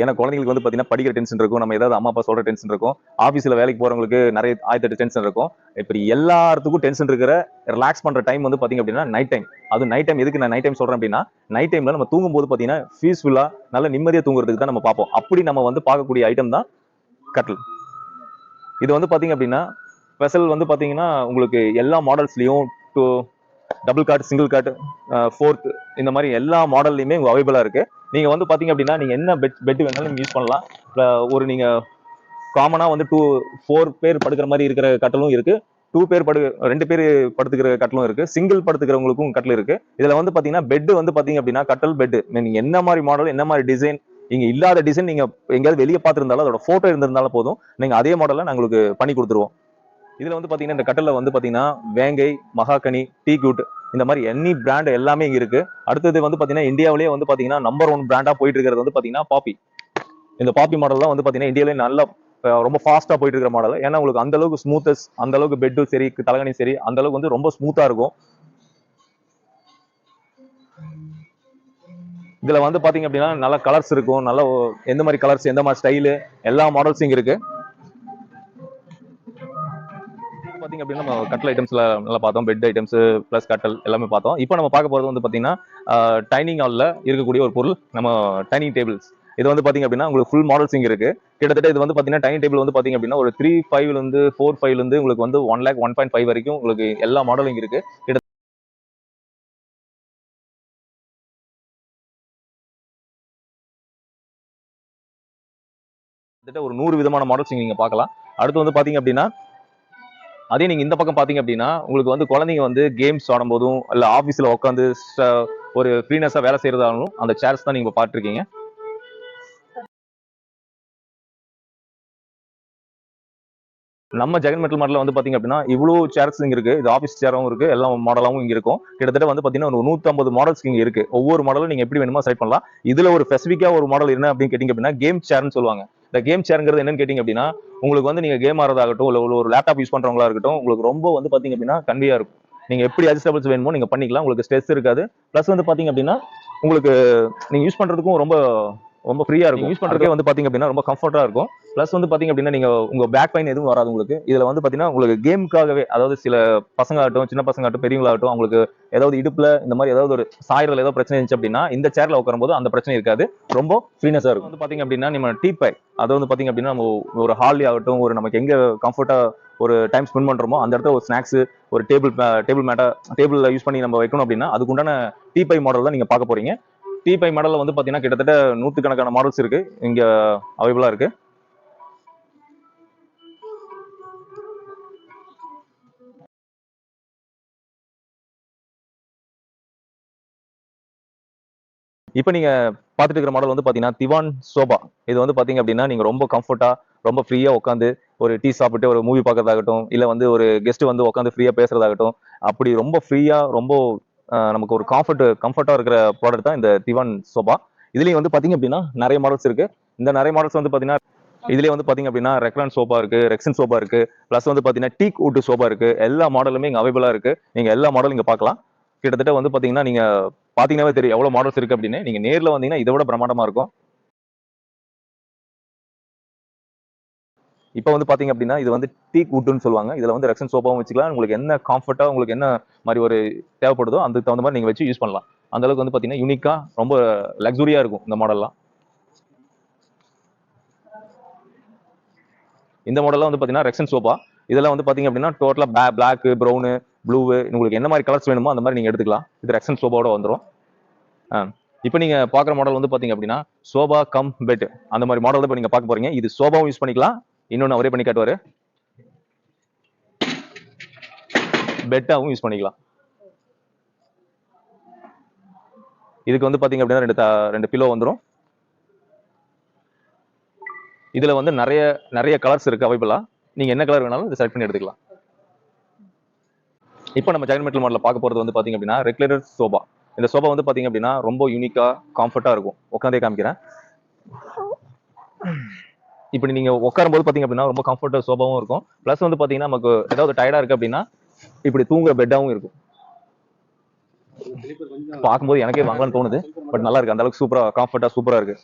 ஏன்னா குழந்தைங்களுக்கு வந்து பார்த்தீங்கன்னா படிக்கிற டென்ஷன் இருக்கும். நம்ம ஏதாவது அம்மா அப்பா சொல்கிற டென்ஷன் இருக்கும். ஆஃபீஸில் வேலைக்கு போகிறவங்களுக்கு நிறைய ஆயிரத்தெட்டு டென்ஷன் இருக்கும். இப்படி எல்லாத்துக்கும் டென்ஷன் இருக்கிற ரிலாக்ஸ் பண்ணுற டைம் வந்து பார்த்திங்க அப்படின்னா நைட் டைம் அது நைட் டைம் எதுக்கு நான் நைட் டைம் சொல்கிறேன் அப்படின்னா நைட் டைமில் நம்ம தூங்கும்போது பார்த்தீங்கன்னா ஃபீஸ்ஃபுல்லாக நல்ல நிம்மதியாக தூங்குறதுக்கு தான் நம்ம பார்ப்போம். அப்படி நம்ம வந்து பார்க்கக்கூடிய ஐட்டம் தான் கட்டில். இது வந்து பார்த்தீங்க அப்படின்னா ஸ்பெஷல் வந்து பார்த்தீங்கன்னா உங்களுக்கு எல்லா மாடல்ஸ்லேயும் two double cot single cot fourth இந்த மாதிரி எல்லா மாடல்லையுமே உங்கள் அவைபிளாக இருக்கு. நீங்கள் வந்து பார்த்தீங்க அப்படின்னா நீங்கள் என்ன பெட் பெட் வேணாலும் யூஸ் பண்ணலாம். ஒரு நீங்கள் காமனாக வந்து டூ ஃபோர் பேர் படுக்கிற மாதிரி இருக்கிற கட்டலும் இருக்கு. டூ பேர் படு ரெண்டு பேர் படுத்துக்கிற கட்டலும் இருக்கு. சிங்கிள் படுத்துக்கிறவங்களுக்கும் கட்டில் இருக்கு. இதுல வந்து பாத்தீங்கன்னா பெட் வந்து பாத்தீங்க அப்படின்னா கட்டல் பெட் நீங்க என்ன மாதிரி மாடல் என்ன மாதிரி டிசைன் இங்க இல்லாத டிசைன் நீங்க எங்கேயாவது வெளியே பார்த்துருந்தாலும் அதோட போட்டோ இருந்திருந்தாலும் போதும். நீங்க அதே மாடல்ல நாங்களுக்கு உங்களுக்கு பண்ணி கொடுத்துருவோம். இதுல வந்து பாத்தீங்கன்னா இந்த கட்டல்ல வந்து பாத்தீங்கன்னா வேங்கை மகாகனி டீ குட் இந்த மாதிரி எனி பிராண்ட் எல்லாமே இங்க இருக்கு. அடுத்தது வந்து பாத்தீங்கன்னா இந்தியாவிலேயே வந்து பாத்தீங்கன்னா நம்பர் ஒன் பிராண்டா போயிட்டு இருக்கிறது வந்து பாத்தீங்கன்னா பாப்பி இந்த பாப்பி மாடல் தான் வந்து பாத்தீங்கன்னா இந்தியாவிலே நல்ல ரொம்ப ஃபாஸ்ட்டாக போயிட்டு இருக்கிற மாடல் ஏன்னா உங்களுக்கு அந்த அளவுக்கு ஸ்மூத்தஸ் அந்த அளவுக்கு பெட்டும் சரி தலகணி சரி அந்த அளவுக்கு வந்து ரொம்ப ஸ்மூத்தா இருக்கும். இதுல வந்து பாத்தீங்க அப்படின்னா நல்ல கலர்ஸ் இருக்கும். நல்ல எந்த மாதிரி கலர்ஸ் எந்த மாதிரி ஸ்டைலு எல்லா மாடல்ஸும் இங்க இருக்கு பாத்தீங்க அப்படின்னா நம்ம கட்டல் ஐட்டம்ஸ்ல நல்லா பார்த்தோம். பெட் ஐட்டம்ஸ் ப்ளஸ் கட்டல் எல்லாமே பார்த்தோம். இப்போ நம்ம பார்க்க போறது வந்து பாத்தீங்கன்னா டைனிங் ஹால்ல இருக்கக்கூடிய ஒரு பொருள் நம்ம டைனிங் டேபிள்ஸ் இது வந்து பாத்தீங்க அப்படின்னா உங்களுக்கு ஃபுல் மாடல்ஸ் இங்க இருக்கு. கிட்டத்தட்ட இது வந்து பாத்தீங்கன்னா டைனிங் டேபிள் வந்து பாத்தீங்க அப்படின்னா ஒரு த்ரீ ஃபைவ்ல இருந்து ஃபோர் ஃபைவ்ல இருந்து உங்களுக்கு வந்து one lakh one point five வரைக்கும் உங்களுக்கு எல்லா மாடலும் இங்க இருக்கு. கிட்ட கிட்டத்தட்ட ஒரு நூறு விதமான மாடல்ஸ் நீங்க பார்க்கலாம். அடுத்து வந்து பாத்தீங்க அப்படின்னா அதே நீங்க இந்த பக்கம் பாத்தீங்க அப்படின்னா உங்களுக்கு வந்து குழந்தைங்க வந்து கேம்ஸ் ஆடும்போதும் இல்ல ஆபீஸ்ல உட்காந்து ஒரு ஃப்ரீனஸா வேலை செய்யறதாலும் அந்த சேர்ஸ் தான் நீங்க பாத்துருக்கீங்க நம்ம ஜெகன் மெட்டல் மாடலில் வந்து பாத்தீங்க அப்படின்னா இவ்வளவு சேர்ஸ் இங்க இருக்கு. இது ஆபீஸ் சேரும் இருக்கு. எல்லா மாடலாவும் இங்க இருக்கும். கிட்டத்தட்ட வந்து பாத்தீங்கன்னா ஒரு 150 மாடல்ஸ் இங்க இருக்கு. ஒவ்வொரு மாடலும் நீங்க எப்படி வேணுமோ செலக்ட் பண்ணலாம். இதுல ஒரு ஸ்பெசிபிக்கா ஒரு மாடல் என்ன அப்படின்னு கேட்டீங்க அப்படின்னா கேம் சேர்னு சொல்லுவாங்க. இந்த கேம் சேர்ங்கிறது என்னன்னு கேட்டிங்க அப்படின்னா உங்களுக்கு வந்து நீங்க கேம் ஆடுறதாகட்டும் இல்ல ஒரு லேப்டாப் யூஸ் பண்றவங்களா இருக்கட்டும் உங்களுக்கு ரொம்ப வந்து பாத்தீங்க அப்படின்னா கன்வியா இருக்கும். நீங்க எப்படி அட்ஜஸ்டபிள்ஸ் வேணுமோ நீங்க பண்ணிக்கலாம் உங்களுக்கு ஸ்ட்ரெஸ் இருக்காது. ப்ளஸ் வந்து பாத்தீங்க அப்படின்னா உங்களுக்கு நீங்க யூஸ் பண்றதுக்கும் ரொம்ப ரொம்ப ஃப்ரீயா இருக்கும். யூஸ் பண்றதுக்கே வந்து பாத்தீங்க அப்படின்னா ரொம்ப கம்ஃபர்ட்டா இருக்கும். ப்ளஸ் வந்து பாத்தீங்க அப்படின்னா நீங்க உங்க பேக் பைன் எதுவும் வராது உங்களுக்கு. இதுல வந்து பாத்தீங்கன்னா உங்களுக்கு கேமுக்காகவே அதாவது சில பசங்க ஆகட்டும் சின்ன பசங்க ஆகட்டும் பெரியவங்களாகட்டும் அவங்களுக்கு ஏதாவது இடுப்புல இந்த மாதிரி ஏதாவது ஒரு சாயறதுல ஏதாவது பிரச்சனை இருந்துச்சு அப்படின்னா இந்த சேர்ல உட்காரும்போது அந்த பிரச்சனை இருக்காது. ரொம்ப ஃப்ரீனஸா இருக்கும். வந்து பாத்தீங்க அப்படின்னா நம்ம டீ பை அது வந்து பாத்தீங்க அப்படின்னா நம்ம ஒரு ஹாலி ஆகட்டும் ஒரு நமக்கு எங்க கம்ஃபர்ட்டா ஒரு டைம் ஸ்பெண்ட் பண்றோமோ அந்த இடத்துல ஒரு ஸ்நாக்ஸ் ஒரு டேபிள் டேபிள் மேட்டா டேபிள்ல யூஸ் பண்ணி நம்ம வைக்கணும் அப்படின்னா அதுக்கு உண்டான டீ பை மாடல் தான் நீங்க பார்க்க போறீங்க. டீ பை மாடலில் வந்து பாத்தீங்கன்னா கிட்டத்தட்ட நூற்றுக்கணக்கான மாடல்ஸ் இருக்கு. இங்க அவைலபிளா இருக்கு. இப்போ நீங்க பார்த்துட்டு இருக்கிற மாடல் வந்து பாத்தீங்கன்னா திவான் சோபா. இது வந்து பாத்தீங்க அப்படின்னா நீங்க ரொம்ப கம்ஃபர்ட்டா ரொம்ப ஃப்ரீயா உட்காந்து ஒரு டீ சாப்பிட்டு ஒரு மூவி பார்க்கறதாகட்டும் இல்ல வந்து ஒரு கெஸ்ட் வந்து உட்காந்து ஃப்ரீயா பேசுறதாகட்டும் அப்படி ரொம்ப ஃப்ரீயா ரொம்ப நமக்கு ஒரு கம்ஃபர்ட் கம்ஃபர்ட்டா இருக்கிற ப்ராடக்ட் தான் இந்த திவான் சோபா. இதுலயும் வந்து பாத்தீங்க அப்படின்னா நிறைய மாடல்ஸ் இருக்கு. இந்த நிறைய மாடல்ஸ் வந்து பாத்தீங்கன்னா இதுலயே வந்து பாத்தீங்க அப்படின்னா ரெக்லான் சோபா இருக்கு ரெக்ஸன் சோபா இருக்கு ப்ளஸ் வந்து பாத்தீங்கன்னா டீக் உட் சோபா இருக்கு. எல்லா மாடலுமே இங்க அவைபிளாக இருக்கு. நீங்க எல்லா மாடலும் இங்க பார்க்கலாம் கிட்டத்தட்ட வந்து பாத்தீங்கன்னா நீங்க பாத்தீங்கன்னாவே தெரியும். எவ்வளவு மாடல்ஸ் இருக்கு அப்படின்னு. நீங்க நேர்ல வந்தீங்கன்னா இதை விட பிரமாண்டமாக இருக்கும். இப்போ வந்து பாத்தீங்க அப்படின்னா இது வந்து டீக் வுட்னு சொல்லுவாங்க. இதுல வந்து ரெக்ஷன் சோப்பாவும் வச்சுக்கலாம். உங்களுக்கு என்ன கம்ஃபர்ட்டாக உங்களுக்கு என்ன மாதிரி ஒரு தேவைப்படுதோ அதுக்கு தகுந்த மாதிரி நீங்க வச்சு யூஸ் பண்ணலாம். அந்த அளவுக்கு வந்து பாத்தீங்கன்னா யூனிக்கா ரொம்ப லக்ஸுரியா இருக்கும் இந்த மாடல்லாம் இந்த மாடல்லாம் வந்து பாத்தீங்கன்னா ரெக்ஷன் சோஃபா இதெல்லாம் வந்து பாத்தீங்க அப்படின்னா டோட்டலா பிளாக் ப்ரௌனு ப்ளூ உங்களுக்கு என்ன மாதிரி கலர்ஸ் வேணுமோ அந்த மாதிரி நீங்க எடுத்துக்கலாம். இது ரெக்ஷன் சோபாவோட வந்துரும். இப்போ நீங்க பாக்குற மாடல் வந்து பாத்தீங்க அப்படின்னா சோபா கம் பெட் அந்த மாதிரி மாடல் தான் இப்போ நீங்க பார்க்க போறீங்க. இது சோபாவும் யூஸ் பண்ணிக்கலாம். இன்னொன்னு அவரே பண்ணி காட்டுவார். பெட்டாவும் யூஸ் பண்ணிக்கலாம். இதுக்கு வந்து பாத்தீங்க அப்படின்னா ரெண்டு ரெண்டு பிலோ வந்துரும். இதுல வந்து நிறைய நிறைய கலர்ஸ் இருக்கு அவைபிளா நீங்க என்ன கலர் வேணாலும் இதை செலக்ட் பண்ணி எடுத்துக்கலாம். இப்போ நம்ம ஜெகன் மெட்டல் மாடல பார்க்க போறது வந்து பாத்தீங்க அப்படின்னா ரெகுலர் சோபா இந்த சோபா வந்து பாத்தீங்க அப்படின்னா ரொம்ப யூனிக்கா கம்ஃபர்ட்டா இருக்கும். உட்காந்தே காமிக்கிறேன். இப்படி நீங்க உட்காரும்போது பாத்தீங்க அப்படின்னா ரொம்ப கம்ஃபர்ட்டா சோபாவும் இருக்கும். ப்ளஸ் வந்து பாத்தீங்கன்னா நமக்கு ஏதாவது டயர்டா இருக்கு அப்படின்னா இப்படி தூங்குற பெட்டாவும் இருக்கும். பார்க்கும்போது எனக்கே வாங்கலாம்னு தோணுது. பட் நல்லா இருக்கு. அந்த அளவுக்கு சூப்பரா கம்ஃபர்ட்டா சூப்பரா இருக்கு.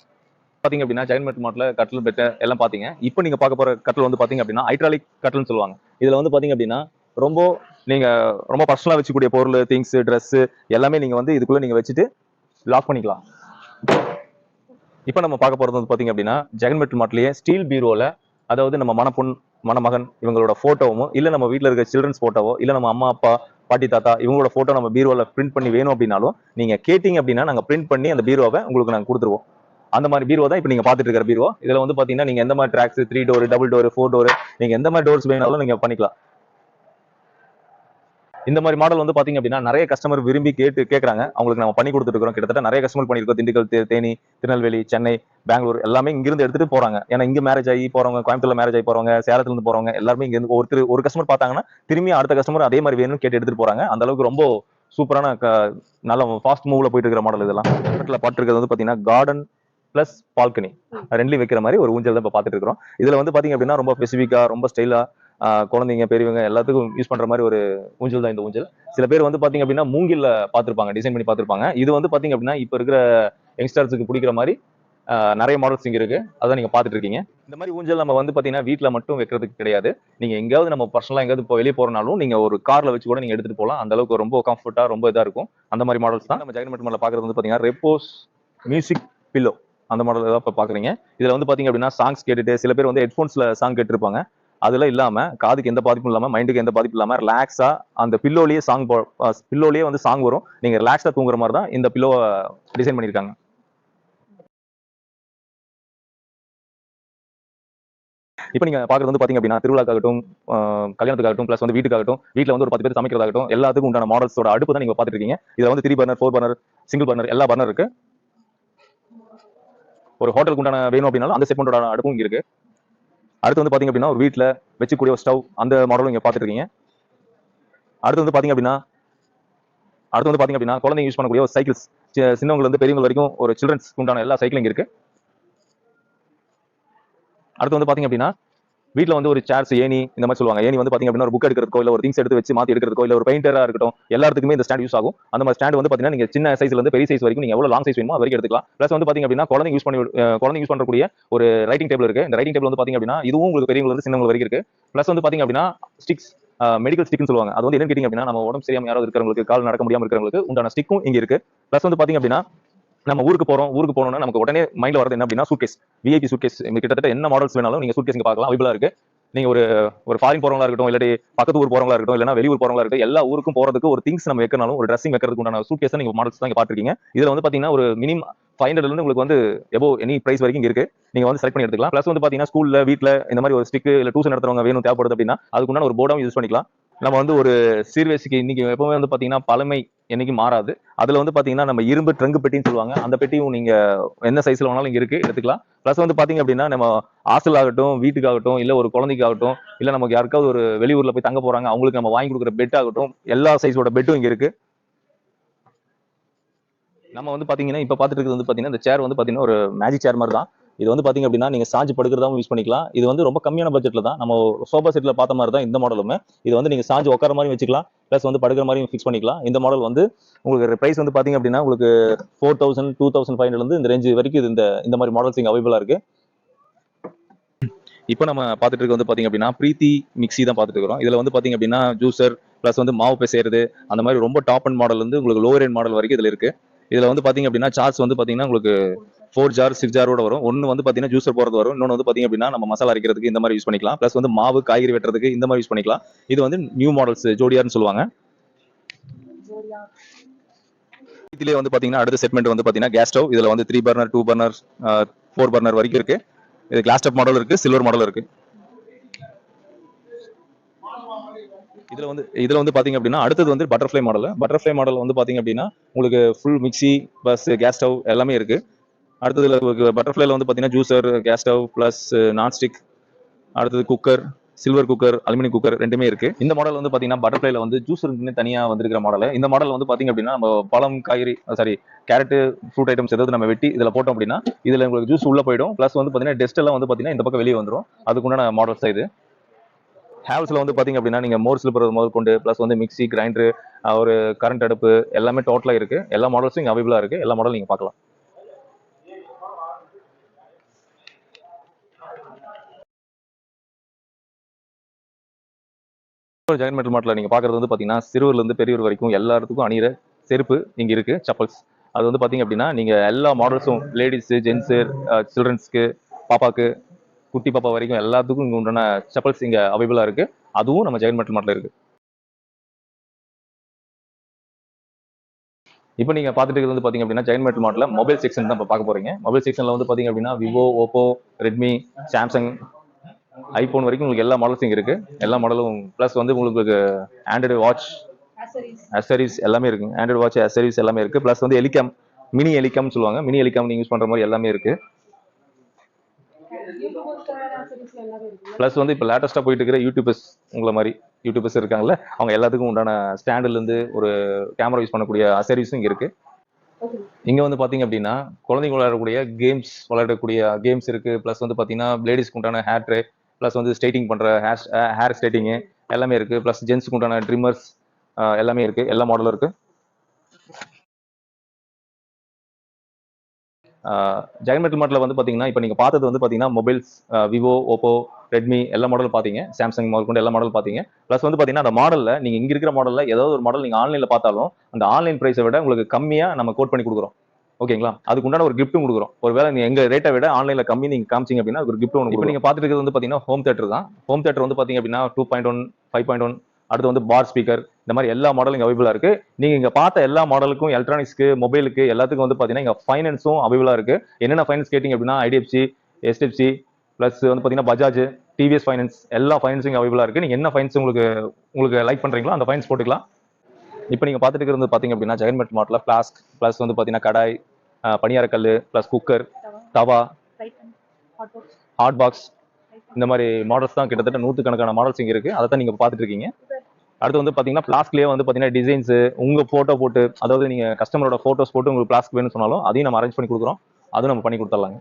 பாத்தீங்க அப்படின்னா ஜெயின் மெட் மாட்டில் கட்டில் பெட் எல்லாம் பாத்தீங்க. இப்போ நீங்க பார்க்க போற கட்டில் வந்து பாத்தீங்க அப்படின்னா ஹைட்ராலிக் கட்டில்னு சொல்லுவாங்க. இதுல வந்து பாத்தீங்க அப்படின்னா ரொம்ப நீங்க ரொம்ப பர்சனலா வச்சுக்கூடிய பொருள் திங்ஸ் ட்ரெஸ் எல்லாமே நீங்க வந்து இதுக்குள்ள நீங்க வச்சுட்டு லாக் பண்ணிக்கலாம். இப்போ நம்ம பார்க்க போறது வந்து பாத்தீங்க அப்படின்னா ஜெகன் மெட் மாட்டிலேயே ஸ்டீல் பீரோல அதாவது நம்ம மணப்பொன் மணமகன் இவங்களோட போட்டோவும் இல்ல நம்ம வீட்ல இருக்க சில்ட்ரன்ஸ் போட்டோவோ இல்ல நம்ம அம்மா அப்பா பாட்டி தாத்தா இவங்களோட போட்டோ நம்ம பீரோல பிரிண்ட் பண்ணி வேணும் அப்படின்னாலும் நீங்க கேட்டீங்க அப்படின்னா நாங்க பிரிண்ட் பண்ணி அந்த பீரோவை உங்களுக்கு நாங்க கொடுத்துருவோம். அந்த மாதிரி பீரோ தான் இப்போ நீங்க பாத்துட்டு இருக்கிற பீரோ இதுல வந்து பாத்தீங்கன்னா நீங்க எந்த மாதிரி tracks three door double door four door நீங்க எந்த மாதிரி டோர்ஸ் வேணாலும் நீங்க பண்ணிக்கலாம். இந்த மாதிரி மாடல் வந்து பாத்தீங்க அப்படின்னா நிறைய கஸ்டமர் விரும்பி கேட்டு கேக்குறாங்க. அவங்களுக்கு நம்ம பண்ணி கொடுத்துட்டு கிட்டத்தட்ட நிறைய கஸ்டமர் பண்ணிருக்கோம் திண்டுக்கல் தேனி திருநெல்வேலி சென்னை பெங்களூர் எல்லாமே இங்கிருந்து எடுத்துட்டு போறாங்க. ஏன்னா இங்க மேரேஜ் ஆகி போறவங்க கோயம்புத்தூர்ல மேரேஜ் ஆகி போறவங்க சேலத்துல இருந்து போறவங்க எல்லாருமே இங்க இருந்து ஒருத்தர் ஒரு கஸ்டமர் பார்த்தாங்கன்னா திரும்பி அடுத்த கஸ்டமர் அதே மாதிரி வேணும்னு கேட்டு எடுத்துட்டு போறாங்க. அந்த அளவுக்கு ரொம்ப சூப்பரான நல்ல ஃபாஸ்ட் மூவ்ல போயிட்டு இருக்கிற மாடல் இதெல்லாம். பாத்துருக்கிறது வந்து பாத்தீங்கன்னா கார்டன் பிளஸ் பால்கனி ரெண்டுலையும் வைக்கிற மாதிரி ஒரு ஊஞ்சல் தான் இப்போ பார்த்துட்டு இருக்கிறோம். இதுல வந்து பாத்தீங்க அப்படின்னா ரொம்ப ஸ்பெசிஃபிக்கா ரொம்ப ஸ்டைலா குழந்தைங்க பெரியவங்க எல்லாத்துக்கும் யூஸ் பண்ற மாதிரி ஒரு ஊஞ்சல் தான் இந்த ஊஞ்சல். சில பேர் வந்து பாத்தீங்க அப்படின்னா மூங்கில்ல பார்த்துருப்பாங்க டிசைன் பண்ணி பார்த்துருப்பாங்க இது வந்து பாத்தீங்க அப்படின்னா இப்போ இருக்கிற யங்ஸ்டர்ஸுக்கு பிடிக்கிற மாதிரி நிறைய மாடல்ஸ் இங்க இருக்கு. அதான் நீங்க பார்த்துட்டு இருக்கீங்க. இந்த மாதிரி ஊஞ்சல் நம்ம வந்து பாத்தீங்கன்னா வீட்டில் மட்டும் வைக்கிறதுக்கு கிடையாது. நீங்க எங்கேயாவது நம்ம பர்சனலா எங்கேயாவது இப்போ வெளியே போறனாலும் நீங்க ஒரு கார்ல வச்சு கூட நீங்க எடுத்துட்டு போகலாம் அந்த அளவுக்கு ரொம்ப கம்ஃபர்ட்டா ரொம்ப இதா இருக்கும். அந்த மாதிரி மாடல்ஸ் தான். நம்ம ஜெகன் மட்டும் பாக்குறது வந்து பாத்தீங்கன்னா ரெப்போஸ் மியூசிக் பில்லோ அந்த மாடல் தான் இப்போ பாக்குறீங்க. இதுல வந்து பாத்தீங்க அப்படின்னா சாங்ஸ் கேட்டுட்டு சில பேர் வந்து ஹெட்ஃபோன்ஸ்ல சாங் கேட்டிருப்பாங்க. அதெல்லாம் இல்லாமல் காதுக்கு எந்த பாதிப்பும் இல்லாமல் மைண்டுக்கு எந்த பாதிப்பும் இல்லாமல் ரிலாக்ஸா அந்த பில்லோலயே சாங் பில்லோலயே வந்து சாங் வரும். நீங்க ரிலாக்ஸா தூங்குற மாதிரி தான் இந்த பில்லோவை டிசைன் பண்ணிருக்காங்க இப்போ நீங்க பாக்குறது வந்து பாத்தீங்க அப்படின்னா திருவிழாக்காகட்டும் கல்யாணத்துக்காகட்டும் ப்ளஸ் வந்து வீட்டுக்காகட்டும் வீட்டில் வந்து ஒரு பத்து பேர் சமைக்கிறதாகட்டும் எல்லாத்துக்கும் உண்டான மாடல்ஸோட அடுப்பு தான் நீங்க பாத்துட்டு இருக்கீங்க இதுல வந்து three burner four burner single burner எல்லா பர்னர் இருக்கு. ஒரு ஹோட்டலுக்கு உண்டான வேணும் அப்படின்னாலும் அந்த செக்மெண்டோட அடுப்பும் இருக்கு. அடுத்து வந்து பாத்தீங்க அப்படின்னா ஒரு வீட்டில் வச்சுக்கூடிய ஒரு ஸ்டவ் அந்த மாடலும் இங்க பாத்துட்டு இருக்கீங்க அடுத்து வந்து பாத்தீங்க அப்படின்னா அடுத்து வந்து பாத்தீங்க அப்படின்னா குழந்தைங்க யூஸ் பண்ணக்கூடிய ஒரு சைக்கிள்ஸ் சின்னவங்க இருந்து பெரியவங்க வரைக்கும் ஒரு சில்ட்ரன்ஸ் உண்டான எல்லா சைக்கிளும் இருக்கு. அடுத்து வந்து பாத்தீங்க அப்படின்னா வீட்ல வந்து ஒரு சேர்ஸ் ஏணி இந்த மாதிரி சொல்லுவாங்க. ஏணி வந்து பாத்தீங்க அப்படின்னா ஒரு புக் எடுக்கிறதுக்கோ இல்ல ஒரு திங்ஸ் எடுத்து வச்சு மாத்தி எடுக்கிறதுக்கோ இல்ல ஒரு பெயிண்டரா இருக்கட்டும் எல்லாத்துக்குமே இந்த ஸ்டாண்ட் யூஸ் ஆகும். அந்த மாதிரி ஸ்டாண்ட் வந்து பாத்தீங்கன்னா நீங்க சின்ன சைஸ்ல இருந்து பெரிய சைஸ் வரைக்கும் நீங்க எவ்வளவு லாங் சைஸ் வேணுமோ வரைக்கும் எடுத்துக்கலாம். பிளஸ் வந்து பாத்தீங்க அப்படின்னா குழந்தைங்க யூஸ் பண்ணி குழந்தைங்க யூஸ் பண்ணக்கூடிய ஒரு ரைட்டிங் டேபிள் இருக்கு. இந்த ரைட்டிங் டேபிள் வந்து பாத்தீங்க அப்படின்னா இதுவும் உங்களுக்கு பெரியவங்க வந்து சின்னவங்க வரைக்கும் இருக்கு. பிளஸ் வந்து பாத்தீங்க அப்படின்னா ஸ்டிக்ஸ் மெடிக்கல் ஸ்டிக்னு சொல்லுவாங்க. அது வந்து என்ன கேட்டிங்க அப்படின்னா நம்ம உடம்பு சரியாம யாராவது இருக்கிறவங்களுக்கு கால் நடக்க முடியாம இருக்கிறவங்களுக்கு உண்டான ஸ்டிக்கும் இங்க இருக்கு. பிளஸ் வந்து பாத்தீங்க அப்படின்னா நம்ம ஊருக்கு போறோம் ஊருக்கு போனோம்னா நமக்கு உடனே மைண்ட்ல வரது என்ன அப்படின்னா சூட்கேஸ் விஐபி சூட்கேஸ் கிட்டத்தட்ட என்ன மாடல்ஸ் வேணாலும் நீங்க சூட்கேஸ் இங்க பார்க்கலாம். அவைபிளா இருக்கு. நீங்க ஒரு ஒரு ஃபாரின் போறவங்களா இருக்கட்டும் இல்லாட்டி பக்கத்து ஊர் போறவங்களா இருக்கட்டும் இல்லைனா வெளியூர் போறவங்களா இருக்கட்டும் எல்லா ஊருக்கும் போறதுக்கு ஒரு திங்ஸ் நம்ம வைக்கனாலும் ஒரு ட்ரெஸ்ஸிங் வைக்கிறதுக்கு உண்டான சூட்கேஸ் நீங்க மாடல்ஸ் தான் பாத்துருக்கீங்க இதுல வந்து பாத்தீங்கன்னா ஒரு மினிமம் ஃபைவ் ஹண்ட்ரட்ல இருந்து உங்களுக்கு வந்து எபோ எனி பிரைஸ் வரைக்கும் இங்க இருக்கு. நீங்க வந்து செலக்ட் பண்ணி எடுத்துக்கலாம். பிளஸ் வந்து பாத்தீங்கன்னா ஸ்கூல்ல வீட்ல இந்த மாதிரி ஒரு ஸ்டிக் இல்ல டியூஷன் நடத்துறவங்க வேணும் தேவைப்படுது அப்படின்னா அதுக்குண்டான ஒரு போர்டாவும் யூஸ் பண்ணிக்கலாம். நம்ம வந்து ஒரு சீர்வேசிக்கு இன்னைக்கு எப்பவுமே வந்து பாத்தீங்கன்னா பழமை என்னைக்கு மாறாது. அதுல வந்து பாத்தீங்கன்னா நம்ம இரும்பு ட்ரங்கு பெட்டின்னு சொல்லுவாங்க. அந்த பெட்டியும் நீங்க என்ன சைஸ்ல வேணாலும் இங்க இருக்கு எடுத்துக்கலாம். பிளஸ் வந்து பாத்தீங்க அப்படின்னா நம்ம ஹாஸ்டல் ஆகட்டும் வீட்டுக்காகட்டும் இல்ல ஒரு குழந்தைக்காகட்டும் இல்ல நமக்கு யாருக்காவது ஒரு வெளியூர்ல போய் தங்க போறாங்க அவங்களுக்கு நம்ம வாங்கி கொடுக்குற பெட் ஆகட்டும் எல்லா சைஸோட பெட்டும் இங்க இருக்கு. நம்ம வந்து பாத்தீங்கன்னா இப்ப பாத்துட்டு இருக்கிறது வந்து பாத்தீங்கன்னா இந்த சேர் வந்து பாத்தீங்கன்னா ஒரு மேஜிக் சேர் மாதிரி தான். இது வந்து பாத்தீங்க அப்படின்னா நீங்க சாஞ்சு படுக்கிறதாவும் யூஸ் பண்ணிக்கலாம். இது வந்து ரொம்ப கம்மியான பட்ஜெட்ல தான். நம்ம சோபா செட்ல பார்த்த மாதிரி தான் இந்த மாடலுமே இது வந்து நீங்க சாஞ்சு உட்கார மாதிரி வச்சுக்கலாம். ப்ளஸ் வந்து படுக்கிற மாதிரியும் ஃபிக்ஸ் பண்ணிக்கலாம். இந்த மாடல் வந்து உங்களுக்கு பிரைஸ் வந்து பாத்தீங்க அப்படின்னா உங்களுக்கு four thousand two thousand five இருந்து இந்த ரேஞ்ச் வரைக்கும் இது இந்த இந்த மாதிரி மாடல்ஸ் இங்க அவைபிளா இருக்கு. இப்போ நம்ம பார்த்துட்டு இருக்க வந்து பாத்தீங்க அப்படின்னா பிரீத்தி மிக்ஸி தான் பார்த்துட்டு இருக்கிறோம். இதுல வந்து பாத்தீங்க அப்படின்னா ஜூசர் ப்ளஸ் வந்து மாவு பிசைறது அந்த மாதிரி ரொம்ப டாப் அண்ட் மாடல் வந்து உங்களுக்கு லோவர் எண்ட் மாடல் வரைக்கும் இதுல இருக்கு. இதுல வந்து பாத்தீங்க அப்படின்னா சார்ஜ் வந்து பாத்தீங்கன்னா உங்களுக்கு ஃபோர் ஜார் சிக்ஸ் ஜாரோட வரும். ஒன்று வந்து பார்த்தீங்கன்னா ஜூஸர் போகிறது வரும். இன்னொன்று வந்து பாத்தீங்க அப்படின்னா நம்ம மசாலா அரைக்கிறதுக்கு இந்த மாதிரி யூஸ் பண்ணிக்கலாம். ப்ளஸ் வந்து மாவு காய்கறி வெட்டுறதுக்கு இந்த மாதிரி யூஸ் பண்ணிக்கலாம். இது வந்து நியூ மாடல்ஸ் ஜோடியார்னு சொல்லுவாங்க. இதுலேயே வந்து பார்த்தீங்கன்னா அடுத்த செட்மெண்ட் வந்து பார்த்தீங்கன்னா கேஸ் ஸ்டவ் இதில் வந்து three burner two burner four burner வரைக்கும் இருக்கு. இது கிளாஸ் டப் மாடல் இருக்கு சில்வர் மாடல் இருக்கு. இதில் வந்து இதில் வந்து பார்த்தீங்க அப்படின்னா அடுத்தது வந்து பட்டர்ஃப்ளை மாடல் பட்டர்ஃப்ளை மாடல் வந்து பார்த்தீங்க அப்படின்னா உங்களுக்கு full mixie plus gas stove எல்லாமே இருக்குது அடுத்ததுல பட்டர்ஃப்ளைல வந்து பார்த்தீங்கன்னா juicer gas stove plus nonstick அடுத்தது cooker silver cooker aluminium cooker ரெண்டுமே இருக்கு. இந்த மாடல் வந்து பாத்தீங்கன்னா பட்டர்ஃப்ளைல வந்து ஜூஸருக்குன்னு தனியா வந்திருக்கிற மாடல் இந்த மாடல் வந்து பாத்தீங்க அப்படின்னா நம்ம பழம் காய்கறி சாரி கேரட் ஃப்ரூட் ஐட்டம்ஸ் ஏதாவது நம்ம வெட்டி இதுல போட்டோம் அப்படின்னா இதுல உங்களுக்கு ஜூஸ் உள்ள போயிடும். ப்ளஸ் வந்து பாத்தீங்கன்னா டெஸ்ட் எல்லாம் வந்து பாத்தீங்கன்னா இந்த பக்கம் வெளியே வந்துடும் அதுக்குண்டான மாடல்ஸ் இது. ஹேவ்ஸ்ல வந்து பாத்தீங்க அப்படின்னா நீங்க மோர் சிலிப்பர் முதல் கொண்டு ப்ளஸ் வந்து மிக்சி கிரைண்டர் ஒரு கரண்ட் அடுப்பு எல்லாமே டோட்டலா இருக்கு. எல்லா மாடல்ஸும் இங்க அவைபிளா இருக்கு. எல்லா மாடலும் நீங்க பார்க்கலாம். ஜெகன் மெட்டல் மாட்டில் நீங்க பார்க்குறது வந்து பார்த்தீங்கன்னா சிறுவர்லேருந்து பெரியவர் வரைக்கும் எல்லா இடத்துக்கும் செருப்பு இங்க இருக்கு செப்பல்ஸ் அது வந்து பாத்தீங்க அப்படின்னா நீங்க எல்லா மாடல்ஸும் லேடிஸு ஜென்ஸு சில்ட்ரன்ஸ்க்கு பாப்பாக்கு குட்டி பாப்பா வரைக்கும் எல்லாத்துக்கும் இங்க உண்டான செப்பல்ஸ் இங்க அவைபிளாக இருக்கு. அதுவும் நம்ம ஜெகன் மெட்டல் மாட்டில் இருக்கு. இப்போ நீங்க பார்த்துட்டு இருக்கிறது வந்து பார்த்தீங்க அப்படின்னா ஜெயின் மெட்டல் மாட்டில் மொபைல் செக்ஷன் தான் இப்போ பார்க்க போறீங்க. மொபைல் செக்ஷன்ல வந்து பார்த்தீங்க அப்படின்னா Vivo Oppo Redmi Samsung iPhone வரைக்கும் உங்களுக்கு எல்லா மாடல்ஸும் இருக்கு. எல்லா மாடலும் ப்ளஸ் வந்து உங்களுக்கு ஆண்ட்ராய்டு வாட்ச் அசரிஸ் எல்லாமே இருக்கு. ஆண்ட்ராய்டு வாட்ச் அசரிஸ் எல்லாமே இருக்கு. ப்ளஸ் வந்து எலிகாம் மினி எலிகாம் சொல்லுவாங்க. மினி எலிகாம் யூஸ் பண்ற மாதிரி எல்லாமே இருக்கு. ப்ளஸ் வந்து இப்போ லேட்டஸ்ட்டாக போயிட்டு இருக்கிற யூடியூபர்ஸ் உங்களை மாதிரி யூடியூபர்ஸ் இருக்காங்கல்ல அவங்க எல்லாத்துக்கும் உண்டான ஸ்டாண்டுல இருந்து ஒரு கேமரா யூஸ் பண்ணக்கூடிய அசரிஸும் இங்க இருக்கு. இங்க வந்து பாத்தீங்க அப்படின்னா குழந்தைங்க விளையாடக்கூடிய கேம்ஸ் விளையாடக்கூடிய கேம்ஸ் இருக்கு. ப்ளஸ் வந்து பாத்தீங்கன்னா லேடிஸ்க்கு உண்டான ஹேர் ட்ரே ப்ளஸ் வந்து ஸ்ட்ரைட்டிங் பண்ணுற ஹேர் ஹேர் ஸ்ட்ரைட்டிங்கு எல்லாமே இருக்குது ப்ளஸ் ஜென்ஸ்க்கு உண்டான ட்ரிம்மர்ஸ் எல்லாமே இருக்குது எல்லா மாடலும் இருக்குது ஜெகன் மெட்டல் மாடலில் வந்து பார்த்தீங்கன்னா இப்போ நீங்கள் பார்த்தது வந்து பார்த்தீங்கன்னா மொபைல்ஸ் விவோ ஓப்போ ரெட்மி எல்லா மாடலும் பார்த்தீங்க சாம்சங் மாடல் கொண்டு எல்லா மாடல் பார்த்தீங்க ப்ளஸ் வந்து பார்த்தீங்கன்னா அந்த மாடலில் நீங்கள் இங்கே இருக்கிற மாடலில் ஏதாவது ஒரு மாடல் நீங்கள் ஆன்லைனில் பார்த்தாலும் அந்த ஆன்லைன் ப்ரைஸை விட உங்களுக்கு கம்மியாக நம்ம கோட் பண்ணி கொடுக்குறோம். ஓகேங்களா? அதுக்கு உண்டான ஒரு கிஃப்ட்டும் கொடுக்குறோம். ஒருவேளை நீங்க எங்க ரேட்டை விட ஆன்லைன்ல கம்மி நீங்க காமிச்சிங்க அப்படின்னா ஒரு கிஃப்ட் ஒன்று இப்போ நீங்க பார்த்துட்டு இருக்கிறது வந்து பாத்தீங்கன்னா ஹோம் தேட்டர் தான். ஹோம் தேட்டர் வந்து பாத்தீங்க அப்படின்னா two point one five point one அடுத்து வந்து பார் ஸ்பீக்கர் இந்த மாதிரி எல்லா மாடலும் இங்க அவைபிளா இருக்கு. நீங்க இங்க பார்த்த எல்லா மாடலுக்கும் எலக்ட்ரானிக்ஸ்க்கு மொபைலுக்கு எல்லாத்துக்கும் வந்து பாத்தீங்கன்னா இங்க ஃபைனான்ஸும் அவைபிளா இருக்கு. என்னென்ன ஃபைனான்ஸ் கேட்டிங்க அப்படின்னா ஐடிஎஃப்சி எஸ்டிஎஃப்சி ப்ளஸ் வந்து பாத்தீங்கன்னா பஜாஜ் டிவிஎஸ் ஃபைனான்ஸ் எல்லா ஃபைனான்ஸும் அவைபிளா இருக்கு. நீங்க என்ன ஃபைனான்ஸ் உங்களுக்கு உங்களுக்கு லைக் பண்றீங்களோ அந்த ஃபைனான்ஸ் போட்டுக்கலாம். இப்போ நீங்க பார்த்துட்டு இருக்கிறது பாத்தீங்க அப்படின்னா ஜெகன்மெட் மாடல பிளாஸ்க் ப்ளஸ் வந்து பாத்தீங்கன்னா கடாய் அஹ், பணியாரக்கல்லு plus cooker tawa. Hot box இந்த மாதிரி மாடல்ஸ் தான் கிட்டத்தட்ட நூற்றுக்கணக்கான மாடல்ஸ் இங்க இருக்கு. அதை தான் நீங்க பார்த்துட்டு இருக்கீங்க அடுத்து வந்து பாத்தீங்கன்னா பிளாஸ்க்லயே வந்து பாத்தீங்கன்னா டிசைன்ஸ் உங்க போட்டோ போட்டு அதாவது நீங்க கஸ்டமரோட போட்டோஸ் போட்டு உங்களுக்கு பிளாஸ்க் வேணும்னு சொன்னாலும் அதையும் நம்ம அரேஞ்ச் பண்ணி கொடுக்குறோம். அதுவும் நம்ம பண்ணி கொடுத்துடலாங்க.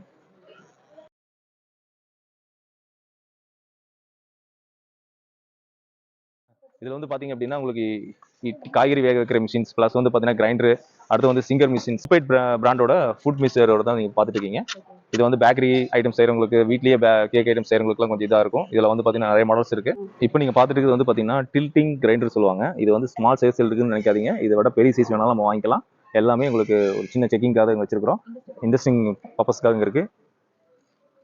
இதில் வந்து பார்த்தீங்க அப்படின்னா உங்களுக்கு காய்கறி வேக வைக்கிற மிஷின்ஸ் ப்ளஸ் வந்து பார்த்தீங்கன்னா கிரைண்டர் அடுத்து வந்து சிங்கர் மிஷின் ஸ்பைட் பிராண்டோட ஃபுட் மிக்சரோட தான் நீங்கள் பார்த்துட்டு இருக்கீங்க. இது வந்து பேக்கரி ஐட்டம் செய்கிறவங்களுக்கு வீட்லேயே கேக் ஐட்டம் செய்கிறவங்களுக்குலாம் கொஞ்சம் இதாக இருக்கும். இதில் வந்து பார்த்தீங்கன்னா நிறைய மாடல்ஸ் இருக்கு. இப்போ நீங்கள் பார்த்துட்டு இருக்கிறது வந்து பார்த்தீங்கன்னா டில்ட்டிங் கிரைண்டர் சொல்லுவாங்க. இது வந்து ஸ்மால் சைஸில் இருக்குன்னு நினைக்காதீங்க. இதை விட பெரிய சைஸ் வேணாலும் நம்ம வாங்கிக்கலாம். எல்லாமே உங்களுக்கு ஒரு சின்ன செக்கிங்காக இங்கே வச்சிருக்கிறோம். இன்ட்ரெஸ்டிங் பர்பஸ்க்காக இங்கே இருக்கு.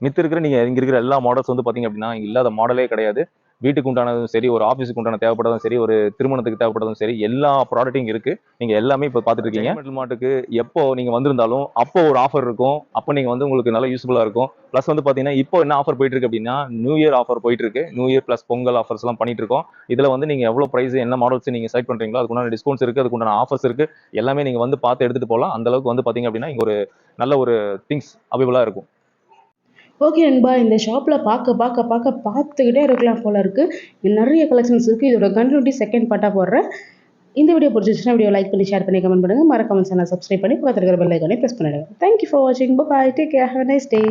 மித்த இருக்கிற நீங்கள் இங்கே இருக்கிற எல்லா மாடல்ஸ் வந்து பார்த்தீங்க அப்படின்னா இல்லாத மாடலே கிடையாது. வீட்டுக்கு உண்டானதும் சரி ஒரு ஆஃபீஸுக்கு உண்டான தேவைப்பட்டதும் சரி ஒரு திருமணத்துக்கு தேவைப்பட்டதும் சரி எல்லா ப்ராடக்ட்டும் இருக்கு. நீங்க எல்லாமே இப்போ பார்த்துட்டு இருக்கீங்க மெட்டல் மார்ட்டுக்கு எப்போ நீங்க வந்திருந்தாலும் அப்போ ஒரு ஆஃபர் இருக்கும். அப்போ நீங்க வந்து உங்களுக்கு நல்லா யூஸ்ஃபுல்லா இருக்கும். ப்ளஸ் வந்து பாத்தீங்கன்னா இப்போ என்ன ஆஃபர் போயிட்டு இருக்கு அப்படின்னா நியூ இயர் ஆஃபர் போயிட்டு இருக்கு new year plus Pongal offers எல்லாம் பண்ணிட்டு இருக்கோம் இதுல வந்து நீங்க எவ்வளவு பிரைஸ் என்ன மாடல்ஸ் நீங்க செலக்ட் பண்றீங்களோ அதுக்குண்டான டிஸ்கவுண்ட்ஸ் இருக்கு அதுக்குண்டான ஆஃபர்ஸ் இருக்கு. எல்லாமே நீங்க வந்து பார்த்து எடுத்துட்டு போகலாம். அந்த அளவுக்கு வந்து பாத்தீங்க அப்படின்னா இங்க ஒரு நல்ல ஒரு திங்ஸ் அவைபிளா இருக்கும். ஓகே நண்பா இந்த ஷாப்பில் பார்க்க பார்க்க பார்க்க பார்த்துக்கிட்டே இருக்கலாம் போல இருக்குது நிறைய கலெக்ஷன்ஸ் இருக்குது இதோட கண்டினியூட்டி செகண்ட் பார்ட்டாக போடுறேன். இந்த வீடியோ பிடிச்சிருச்சுன்னா வீடியோ லைக் பண்ணி ஷேர் பண்ணி கமெண்ட் பண்ணுங்கள் மறக்காமல் சேனல் சப்ஸ்கிரைப் பண்ணி பார்த்துருக்கிற இருக்கிற பெல் ஐக்கானே ப்ரெஸ் பண்ணிடுங்க. தேங்க்யூ ஃபார் வாட்சிங் bye take care have nice day